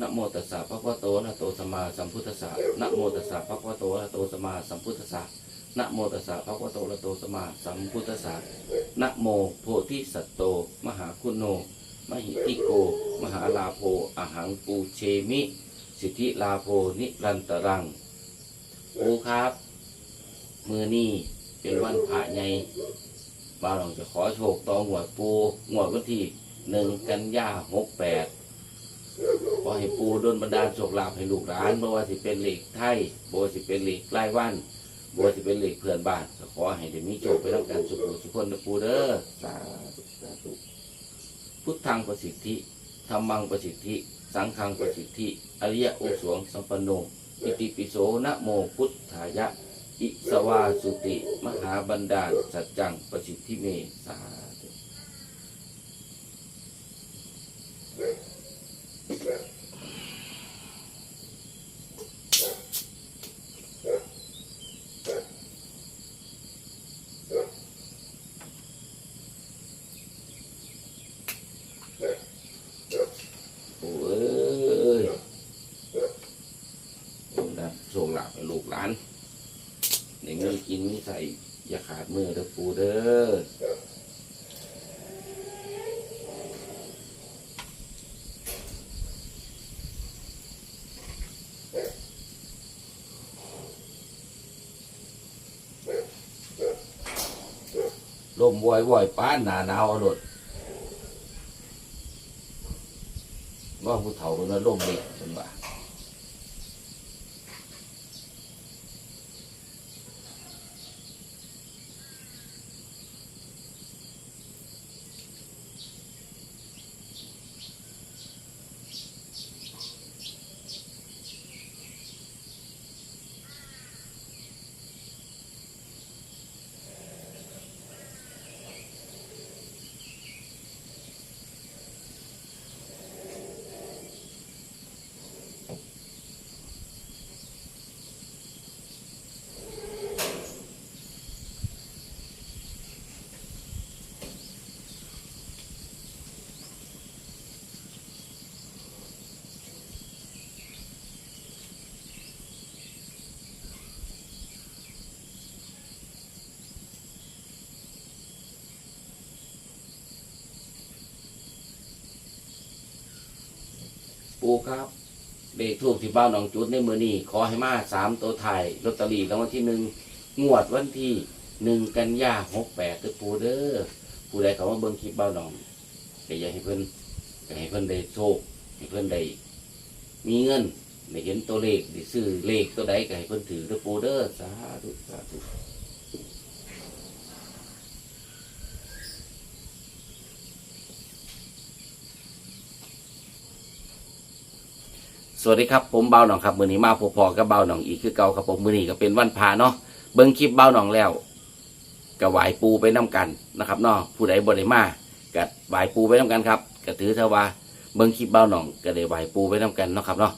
นะโมตัสสะภะคะวะโตอะโตสัมมาสัมพุทธัสสะนะโมตัสสะภะคะวะโตอะโตสัมมาสัมพุทธัสสะนะโมตัสสะภะคะวะโตอะระหะโตสัมมาสัมพุทธัสสะนะโมโพธิสัตโต มหาคุณโนมหิติโก มหาลาโภอหังปูเชมิ สิทธิลาโภนิรันตรังโอ้ครับ มือนี่เป็นวันพระใหญ่บ่าวหลวงจะขอโชคต่อหวดปูหวดวันที่หนึ่งกันยาหกแปด ขอให้ปูดลบันดาลโชคลาภให้ลูกหลานบ่ว่าสิเป็นเหล็กไทยบ่ว่าสิเป็นเหล็กไร้วันบ่ว่าสิเป็นเหล็กเพื่อนบ้านก็ขอให้ได้มีโชคไปทั้งกันสุขสุขคนนะปูเด้อสาธุสาธุพุทธังประสิทธิธรรมังประสิทธิ สังฆังประสิทธิ อริยโอสวงสัมปันโนอิติปิโสนะโมพุทธายะ อิสวาสุติ มหาบันดาลสัจจังประสิทธิเมสาธุ โอ้ยผมนะโชคหลับให้ลูกหลาน ในเงินกินนี่ใส่อย่าขาดมือเด้อปูเด้อลมวอยวอยป้านหนาหนาวอาโดว่าผู้เฒ่าเป็นว่าลมเล็ก ครับเลขทูบที่บ้านหนองจุดในมือนี้ขอให้มาสามตัวไทายลอตเตอรี่รางวัลที่หนึ่งงวดวันที่หนึ่งกันยาหกแปดคือปูเด้อผู้ใดเขามาเบิ่งคลิปบ้านหนองก็อยากให้เพิ่นก็ให้เพิ่นได้โชคให้เพิ่นได้มีเงินได้เห็นตัวเลขได้ซื้อเลขตัวใดก็ให้เพิ่นถือเด้อปูเด้อสาธุสาธุ สวัสดีครับผมเบาหนองครับมือนี้มาพบพอกับเบาหนองอีกคือเก่าครับผมมือนี้ก็เป็นวันพาเนาะเบิ้งคลิปเบาหนองแล้วก็ไหวปูไปน้กันนะครับเนาะผู้ใดบ่ได้มาก็ไหวปูไปน้กันครับก็ถือเทว่าเบิ้งคลิปเบาหนองก็ได้ไหวปูไปน้กันเนาะครับเนาะ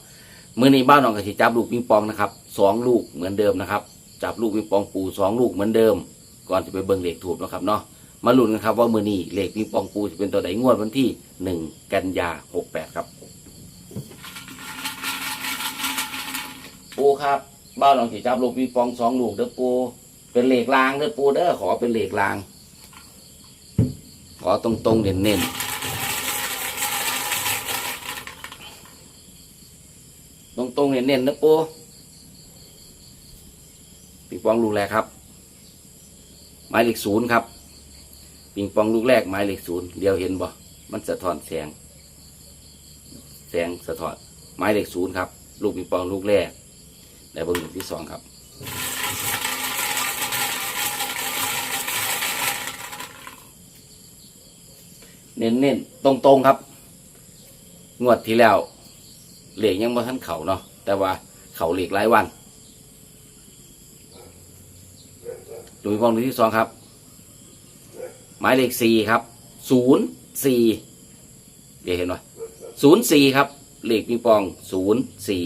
มือนี้เบาหนองก็สิจับลูกปิงปองนะครับสองลูกเหมือนเดิมนะครับ จับลูกปิงปองปูสองลูกเหมือนเดิม ก่อนจะไปเบิ้งเหลขถูกนะครับเนาะมาลุ้นกันครับว่ามือนี้เลขปิงปองปูจะเป็นตัวไหนงวดวันที่หนึ่งกันยาหกแปดครับ ปู ครับบ้านหลังสีจับลูกปีปองสองลูกเด้อปูเป็นเหล็กรางเด้อปูเด้อขอเป็นเหล็กราง ขอตรงตรงๆเน้นเน้นตรงตรงๆเน้นเน้นๆนะปูปีปองลูกแรกครับ หมายเลขศูนย์ครับปิงปองลูกแรกหมายเลขศูนย์เดียวเห็นบ่ มันสะท้อนแสง แสงสะท้อนหมายเลขศูนย์ครับ ลูกปิงปองลูกแรก ในเบอร์หนึ่งที่สองครับเน้นเน้นตรงตรงๆครับ งวดที่แล้วเหล็กยังบ่ทันเข่าเนาะแต่ว่าเข่าเหล็กหลายวันดูอีกบอลที่สองครับ หมายเลขสี่ครับศูนย์สี่เดี๋ยวเห็นไหมศูนย์สี่ครับเหล็กปิงปองศูนย์สี่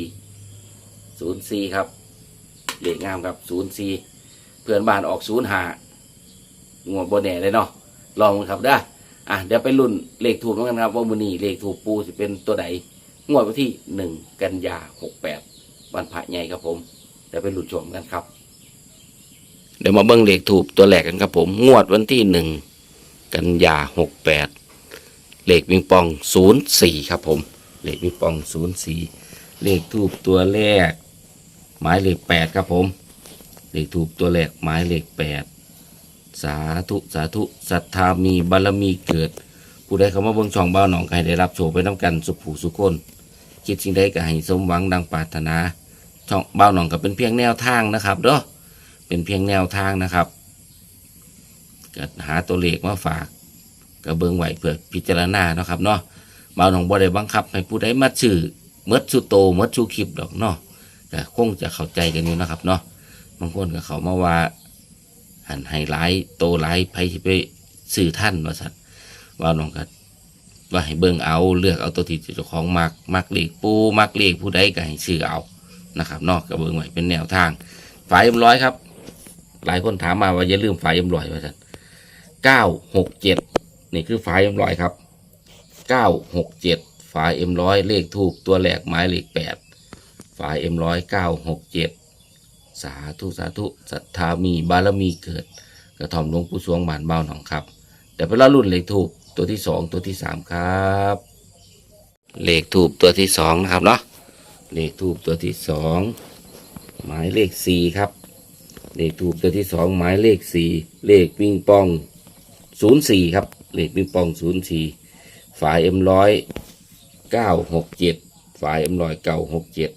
ศูนย์สี่ครับเลขงามครับศูนย์สี่เพื่อนบ้านออกศูนย์หางวดโบแน่เลยเนาะลองกันครับเด้อะเดี๋ยวไปรุ่นเลขถูกกันครับว่ามือนี้เลขถูกปูจะเป็นตัวใดงวดวันที่หนึ่งกันยาหกแปดวันพระใหญ่ครับผมเดี๋ยวไปหลุดชมกันครับ เดี๋ยวมาเบิ้งเลขถูกตัวแรกกันครับผม งวดวันที่หนึ่งกันยาหกแปดเลขปิงปองศูนย์สี่ครับผม เลขปิงปองศูนย์สี่เลขถูกตัวแรก หมายเลขแปดครับผม เลขถูกตัวแรกหมายเลขแปดสาธุสาธุศรัทธามีบารมีเกิด ผู้ใดเข้ามาเบิ่งช่องบ้าหนองไก่ได้รับโชคไปน้ำกันสุขผูสุขคนคิดสิ่งใดก็ให้สมหวังดังปรารถนา ช่องบ้าหนองก็เป็นเพียงแนวทางนะครับเด้อเป็นเพียงแนวทางนะครับก็หาตัวเลขมาฝากก็เบิ่งไหวเพื่อพิจารณาเนาะครับเนาะบ้าหนองบ่ได้บังคับ ให้ผู้ใดมาชื่อเมดสุโตเมดสุคลิปดอกเนาะ ก็คงจะเข้าใจกันอยู่นะครับเนาะบางคนก็เขามาว่าหันไฮไลท์โตไลท์ไผที่ไปสื่อท่านว่าสัตว์ว่าน้องก็ว่าให้เบิ่งเอาเลือกเอาตัวที่เจ้าของมักมักเลขปูมักเลขผู้ใดก็ให้ซื้อเอานะครับเนอกก็เบิ่งไว้เป็นแนวทางฝ่ายเอ็มร้อยครับ หลายคนถามมาว่าอย่าลืมฝ่ายเอ็มร้อยว่าสัตว์เก้าหกเจ็ดนี่คือฝ่ายเอ็มร้อยครับเก้าหกเจ็ดฝ่ายเอ็มร้อยเลขถูกตัวแรกหมายเลขแปด ฝายเอ็มร้อยเก้าหกเจ็ดสาธุสาธุศรัทธามีบารมีเกิด กระถ่อมหลวงปู่สวงบานเบ้าหนองครับเดี๋ยวไปล่ารุ่นเลขถูกตัวที่สองตัวที่สามครับเลขถูกตัวที่สองนะครับเนาะเลขถูกตัวที่สองหมายเลขสี่ครับ เลขถูกตัวที่สองหมายเลขสี่เลขปิงปองศูนย์สี่ครับเลขปิงปองศูนย์สี่ฝายเอ็มร้อยเก้าหกเจ็ดฝายเอ็มร้อยเก้าหกเจ็ด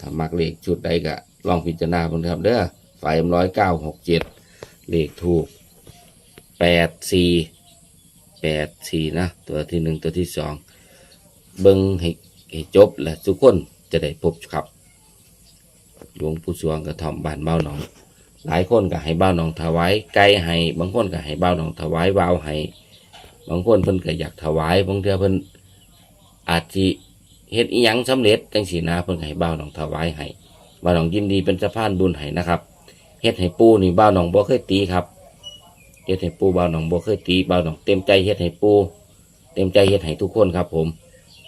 ถ้ามักเลขชุดใดก็ลองพิจารณาเพิ่นครับเด้อฝ่ายเอ็มร้อยเก้าหกเจ็ดเลขถูกแปดสี่แปดสี่นะตัวที่หนึ่งตัวที่สองเบิ้งให้ให้จบและทุกคนจะได้พบครับหลวงปู่สวงกระถ่อมบ้านเบ้าหนอง หลายคนก็ให้เบ้าหนองถวายไก่ให้บางคนก็ให้เบ้าหนองถวายวาวให้บางคนเพิ่นก็อยากถวายบางเทื่อเพิ่นอาจสิ เฮ็ดอีหยังสำเร็จจังสีนาเพิ่นให้บ่าวน้องถวายให้บ่าวน้องยินดีเป็นสะพานบุญให้นะครับเฮ็ดให้ปูนี่บ่าวน้องบ่เคยตีครับเฮ็ดให้ปูบ่าวน้องบ่เคยตีบ่าวน้องเต็มใจเฮ็ดให้ปูเต็มใจเฮ็ดให้ทุกคนครับผม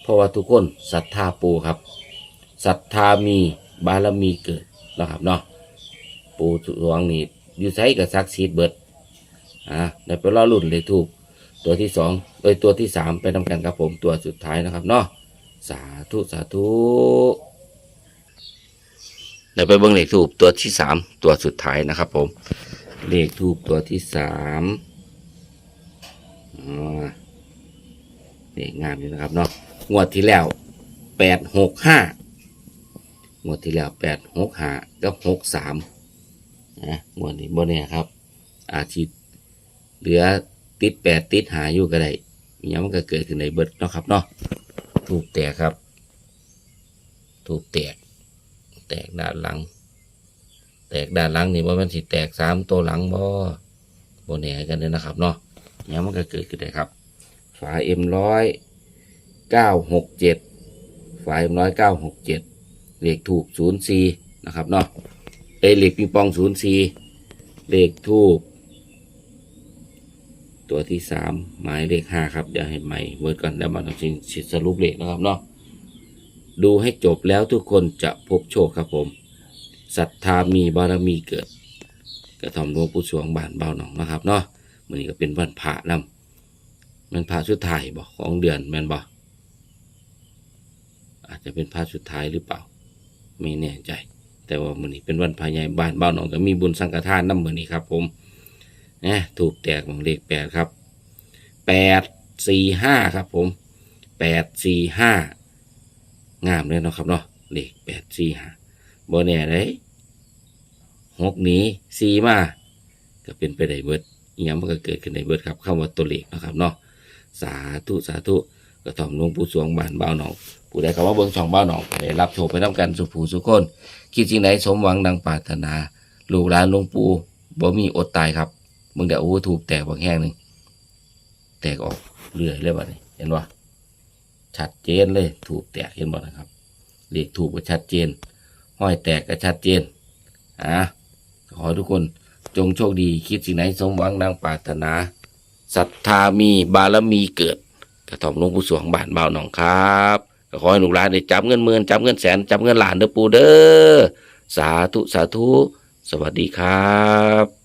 เพราะว่าทุกคนศรัทธาปูครับศรัทธามีบารมีเกิดนะครับเนาะปูหลวงนี่อยู่ไสก็ศักดิ์สิทธิ์เบิดอ่าได้ไปรอรุ่นเลยถูกตัวที่สองโดยตัวที่สามไปทำกันครับผมตัวสุดท้ายนะครับเนาะ สาธุสาธุเดี๋ยวไปเบิ่งเลขทูบตัวที่สามตัวสุดท้ายนะครับผม เลขทูบตัวที่สามอ่าเลขงามอยู่นะครับเนาะงวดที่แล้วแปดหกห้างวดที่แล้วแปดหกห้ากับหกสามนะงวดนี้บ่เนี่ยครับ อาทิตย์เหลือติดแปดติดหาอยู่ก็ได้มีหยังมันก็เกิดขึ้นในเบิดเนาะครับเนาะ ถูกแตกครับ ถูกแตก แตกด้านหลัง แตกด้านหลังนี่ว่ามันสิแตกสามตัวหลังบ่บ่แน่กันเลยนะครับเนาะยังมันก็เกิดขึ้นได้ครับ ฝาเอ็มร้อยเก้าหกเจ็ดฝาเอ็มร้อยเก้าหกเจ็ดเลขถูกศูนย์สี่นะครับเนาะเอเลขปิงปองศูนย์สี่เลขถูก ตัวที่สามหมายเลขห้าครับเดี๋ยวให้ใหม่เวิร์ดก่อนแล้วมาทำสิ่งสรุปเลขนะครับเนาะดูให้จบแล้วทุกคนจะพบโชคครับผมศรัทธามีบารมีเกิด กระทำหลวงปู่สวงบานเบาหนองนะครับเนาะมื่อนี้ก็เป็นวันพระนำมันพระสุดท้ายบอกของเดือนแมนบอกอาจจะเป็นพระสุดท้ายหรือเปล่า ไม่แน่ใจ แต่ว่ามื่อนี้เป็นวันพระใหญ่บ้านเบาหนองก็มีบุญสังฆทานน้ำมื่อนี้ครับผม นะถูกแตกของเลขแปดครับแปดสี่ห้าครับผมแปดสี่ห้างามเลยเนาะครับเนาะเลขแปดสี่ห้าบนแน่เลยหกหนี้สี่มาก็เป็นไปได้เบิดอหยังมันก็เกิดขึ้นในเบิดครับเข้าว่าตัวเลขนะครับเนาะสาธุสาธุกระถ่อมหลวงปู่สวงบ้านเบ้าหนองผู้ใดเข้ามาเบิ่งช่องเบ้าหนองได้รับโชคไปน้ำกันสุขภูสุขคนคิดสิ่งใดสมหวังดังปรารถนา ลูกหลานหลวงปู่บ่มีอดตายครับ มึงเดี๋ยวโอ้ถูกแตกบางแห้งหนึ่งแตกออกเรื่อยเลยบัดนี้เห็นว่าชัดเจนเลยถูกแตกเห็นบ่นะครับเลขถูกก็ชัดเจน ห้อยแตกก็ชัดเจนอะขอให้ทุกคนจงโชคดีคิดสิ่งไหนสมหวังดังปรารถนาศรัทธามีบารมีเกิดกระถ่อมลงปู่สวงบ้านบ่าหนองครับก็ขอให้ลูกหลานได้จับเงินหมื่นจับเงินแสนจับเงินล้านเด้อปูเด้อสาธุสาธุ สวัสดีครับ